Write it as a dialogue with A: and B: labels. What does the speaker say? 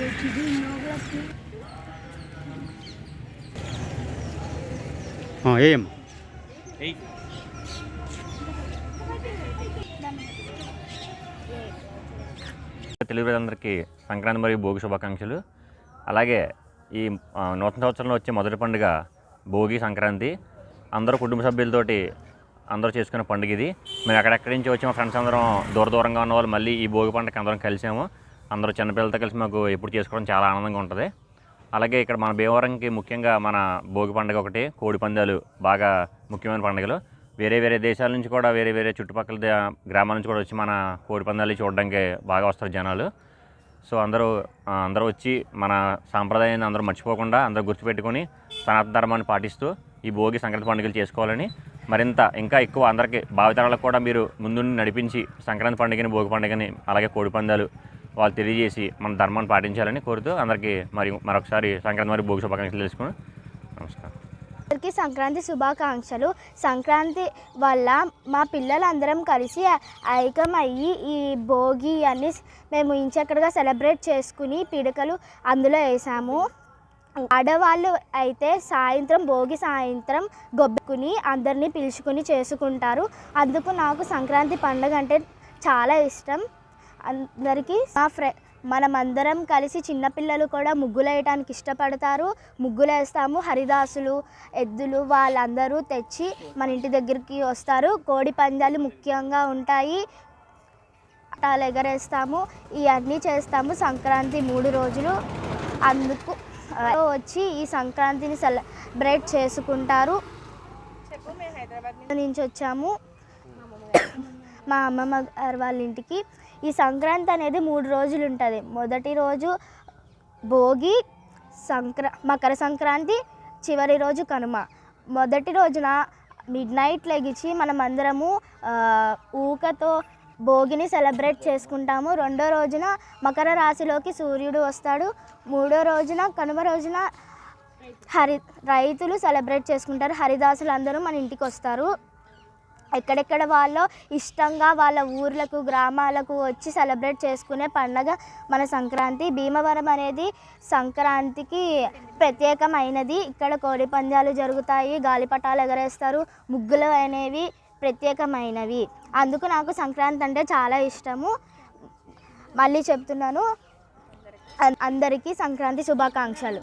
A: ఏం
B: తెలుగు ప్రజలందరికీ సంక్రాంతి మరియు భోగి శుభాకాంక్షలు. అలాగే ఈ నూతన సంవత్సరంలో వచ్చే మొదటి పండుగ భోగి సంక్రాంతి. అందరూ కుటుంబ సభ్యులతోటి అందరూ చేసుకునే పండుగ ఇది. మేము ఎక్కడెక్కడి నుంచి వచ్చి మా ఫ్రెండ్స్ అందరం దూర దూరంగా ఉన్న వాళ్ళు మళ్ళీ ఈ భోగి పండుగ అందరం కలిసాము. అందరూ చిన్నపిల్లలతో కలిసి మాకు ఎప్పుడు చేసుకోవడం చాలా ఆనందంగా ఉంటుంది. అలాగే ఇక్కడ మన భీమవరంకి ముఖ్యంగా మన భోగి పండుగ ఒకటి కోడి పందాలు బాగా ముఖ్యమైన పండుగలు. వేరే వేరే దేశాల నుంచి కూడా వేరే వేరే చుట్టుపక్కల గ్రామాల నుంచి కూడా వచ్చి మన కోడి పందాలు చూడడానికి బాగా వస్తారు జనాలు. సో అందరూ అందరూ వచ్చి మన సాంప్రదాయాన్ని అందరూ మర్చిపోకుండా అందరూ గుర్తుపెట్టుకొని సనాతన ధర్మాన్ని పాటిస్తూ ఈ భోగి సంక్రాంతి పండుగలు చేసుకోవాలని మరింత ఇంకా ఎక్కువ అందరికీ భావితరాలకు కూడా మీరు ముందుండి నడిపించి సంక్రాంతి పండుగని భోగి పండుగని అలాగే కోడి పందాలు వాళ్ళు తెలియజేసి మన ధర్మాన్ని పాటించాలని కోరుతూ అందరికీ మరి మరొకసారి సంక్రాంతి మరియు భోగి శుభాకాంక్షలు తెలుసుకుని నమస్కారం.
C: అందరికీ సంక్రాంతి శుభాకాంక్షలు. సంక్రాంతి వల్ల మా పిల్లలందరం కలిసి ఐకమయ్యి ఈ భోగి అన్ని మేము ఇంచక్కడగా సెలబ్రేట్ చేసుకుని పిడకలు అందులో వేసాము. ఆడవాళ్ళు అయితే సాయంత్రం భోగి సాయంత్రం గొబ్బెక్కుని అందరినీ పిలుచుకుని చేసుకుంటారు. అందుకు నాకు సంక్రాంతి పండుగ అంటే చాలా ఇష్టం. అందరికీ మా ఫ్రె మనమందరం కలిసి చిన్నపిల్లలు కూడా ముగ్గులు వేయడానికి ఇష్టపడతారు. ముగ్గులు వేస్తాము హరిదాసులు ఎద్దులు వాళ్ళందరూ తెచ్చి మన ఇంటి దగ్గరికి వస్తారు. కోడి పందాలు ముఖ్యంగా ఉంటాయి. పటాలు ఎగరేస్తాము. ఇవన్నీ చేస్తాము. సంక్రాంతి మూడు రోజులు అందుకు వచ్చి ఈ సంక్రాంతిని సెలబ్రేట్ చేసుకుంటారు. నుంచి వచ్చాము. మా అమ్మమ్మ గారు వాళ్ళ ఇంటికి. ఈ సంక్రాంతి అనేది మూడు రోజులు ఉంటుంది. మొదటి రోజు భోగి సంక్ర మకర సంక్రాంతి చివరి రోజు కనుమ. మొదటి రోజున మిడ్ నైట్ లెగిచి మనం అందరము ఊకతో భోగిని సెలబ్రేట్ చేసుకుంటాము. రెండో రోజున మకర రాశిలోకి సూర్యుడు వస్తాడు. మూడో రోజున కనుమ రోజున హరి రైతులు సెలబ్రేట్ చేసుకుంటారు. హరిదాసులు అందరూ మన ఇంటికి వస్తారు. ఎక్కడెక్కడ వాళ్ళో ఇష్టంగా వాళ్ళ ఊర్లకు గ్రామాలకు వచ్చి సెలబ్రేట్ చేసుకునే పండగ మన సంక్రాంతి. భీమవరం అనేది సంక్రాంతికి ప్రత్యేకమైనది. ఇక్కడ కోడి పందాలు జరుగుతాయి గాలిపటాలు ఎగరేస్తారు ముగ్గులు అనేవి ప్రత్యేకమైనవి. అందుకు నాకు సంక్రాంతి అంటే చాలా ఇష్టము. మళ్ళీ చెప్తున్నాను. అందరికీ సంక్రాంతి శుభాకాంక్షలు.